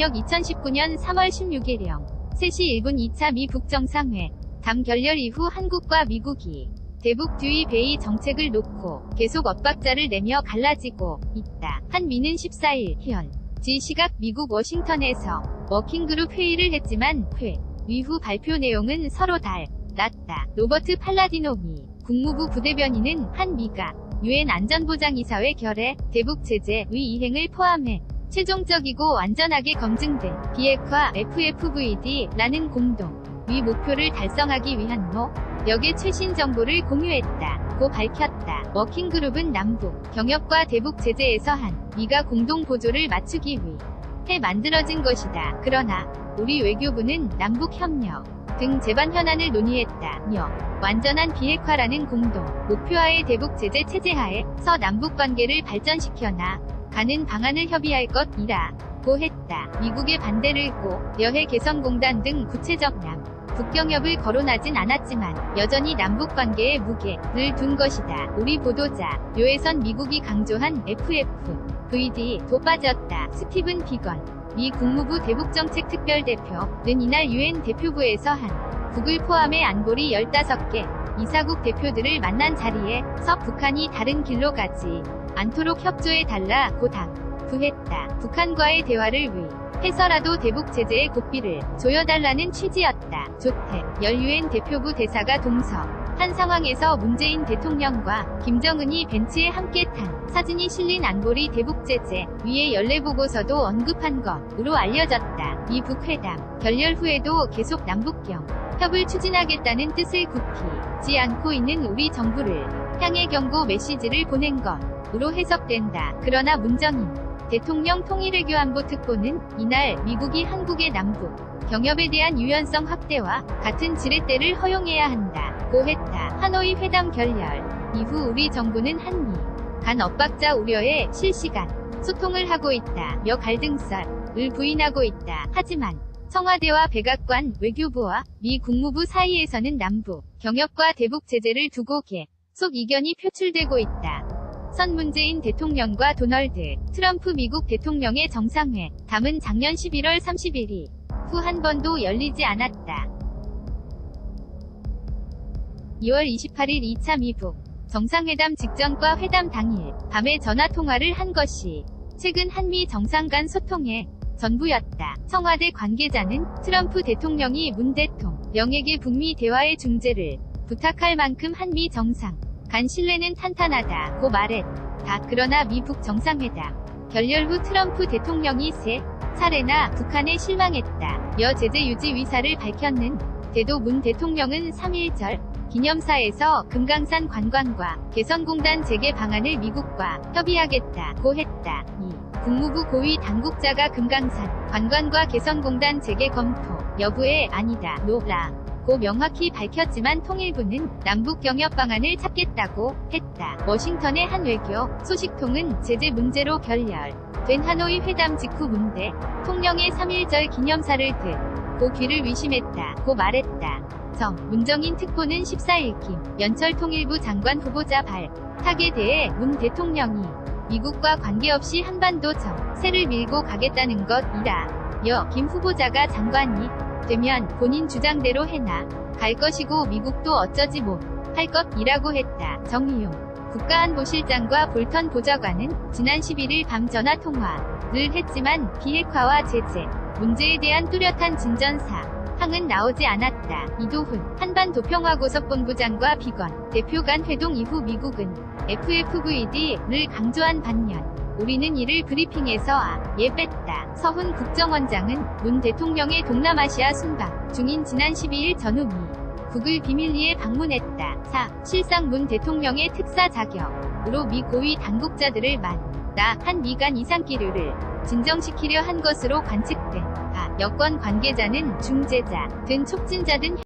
양력 2019년 3월 16일령 3시 1분 2차 미 북정상회 담 결렬 이후 한국과 미국이 대북 듀이 베이 정책을 놓고 계속 엇박자를 내며 갈라지고 있다. 한미는 14일 현 지 시각 미국 워싱턴에서 워킹그룹 회의를 했지만 회 이후 발표 내용은 서로 달 났다. 로버트 팔라디노미 국무부 부대변인은 한미가 유엔 안전보장이사회 결의 대북 제재 의 이행을 포함해 최종적이고 완전하게 검증된 비핵화 FFVD라는 공동 위 목표를 달성하기 위한 노력의 최신 정보를 공유했다고 밝혔다. 워킹그룹은 남북 경협과 대북 제재에서 한 미가 공동 보조를 맞추기 위해 만들어진 것이다. 그러나 우리 외교부는 남북 협력 등 제반 현안을 논의했다며 완전한 비핵화라는 공동 목표하에 대북 제재 체제하에 서 남북 관계를 발전시켜 나 가는 방안을 협의할 것이라 고 했다. 미국의 반대를 고 여해 개성공단 등 구체적 남 북경협을 거론하진 않았지만 여전히 남북 관계에 무게를 둔 것이다. 우리 보도자 료에선 미국이 강조한 FFVD도 빠졌다. 스티븐 비건 미 국무부 대북정책 특별대표는 이날 유엔 대표부에서 한 북을 포함해 안보리 15개 이사국 대표들을 만난 자리에서 북한이 다른 길로 가지 않도록 협조해 달라 고 당부했다. 북한과의 대화를 위 해서라도 대북 제재의 고삐를 조여달라는 취지였다. 조태 열 유엔 대표부 대사가 동서 한 상황에서 문재인 대통령과 김정은이 벤츠에 함께 탄 사진이 실린 안보리 대북 제재 위에 연례 보고서도 언급한 것으로 알려졌다. 이 북회담 결렬 후에도 계속 남북경 협을 추진하겠다는 뜻을 굽히지 않고 있는 우리 정부를 향해 경고 메시지를 보낸 것으로 해석된다. 그러나 문정인 대통령 통일외 교안보 특보는 이날 미국이 한국의 남북 경협에 대한 유연성 확대와 같은 지렛대를 허용해야 한다 고 했다. 하노이 회담 결렬 이후 우리 정부는 한미 간 엇박자 우려에 실시간 소통을 하고 있다 며 갈등설을 부인하고 있다. 하지만 청와대와 백악관 외교부와 미 국무부 사이에서는 남북 경협과 대북 제재를 두고 계 속 이견이 표출되고 있다. 선 문재인 대통령과 도널드 트럼프 미국 대통령의 정상회 담은 작년 11월 31일 후 한 번도 열리지 않았다. 2월 28일 2차 미북 정상회담 직전과 회담 당일 밤에 전화 통화를 한 것이 최근 한미 정상 간 소통의 전부였다. 청와대 관계자는 트럼프 대통령이 문 대통령에게 북미 대화의 중재를 부탁할 만큼 한미 정상 간 신뢰는 탄탄하다고 말했다. 그러나 미북 정상회담 결렬 후 트럼프 대통령이 세 차례나 북한에 실망했다. 여 제재 유지 위사를 밝혔는데도 문 대통령은 3.1절 기념사에서 금강산 관광과 개성공단 재개 방안을 미국과 협의하겠다고 했다. 이 국무부 고위 당국자가 금강산 관광과 개성공단 재개 검토 여부에 아니다. 노라. 고 명확히 밝혔지만 통일부는 남북 경협 방안을 찾겠다고 했다. 워싱턴의 한 외교 소식통은 제재 문제로 결렬된 하노이 회담 직후 문대 통령의 3.1절 기념사를 듣고 귀를 위심했다 고 말했다. 정 문정인 특보는 14일 김 연철 통일부 장관 후보자 발탁에 대해 문 대통령이 미국과 관계없이 한반도 정세를 밀고 가겠다는 것이다. 여 김 후보자가 장관이 되면 본인 주장대로 해나 갈 것이고 미국도 어쩌지 못 할 것이라고 했다. 정의용 국가안보실장과 볼턴 보좌관은 지난 11일 밤 전화 통화를 했지만 비핵화와 제재 문제에 대한 뚜렷한 진전사 항은 나오지 않았다. 이도훈 한반도 평화고석본부장과 비건 대표 간 회동 이후 미국은 FFVD를 강조한 반면 우리는 이를 브리핑에서 아 예 뺐다. 서훈 국정원장은 문 대통령의 동남아시아 순방 중인 지난 12일 전후 미 북을 비밀리에 방문했다. 4. 실상 문 대통령의 특사 자격으로 미 고위 당국자들을 만나 한 미간 이상 기류를 진정시키려 한 것으로 관측된 가 여권 관계자는 중재자 든 촉진자 든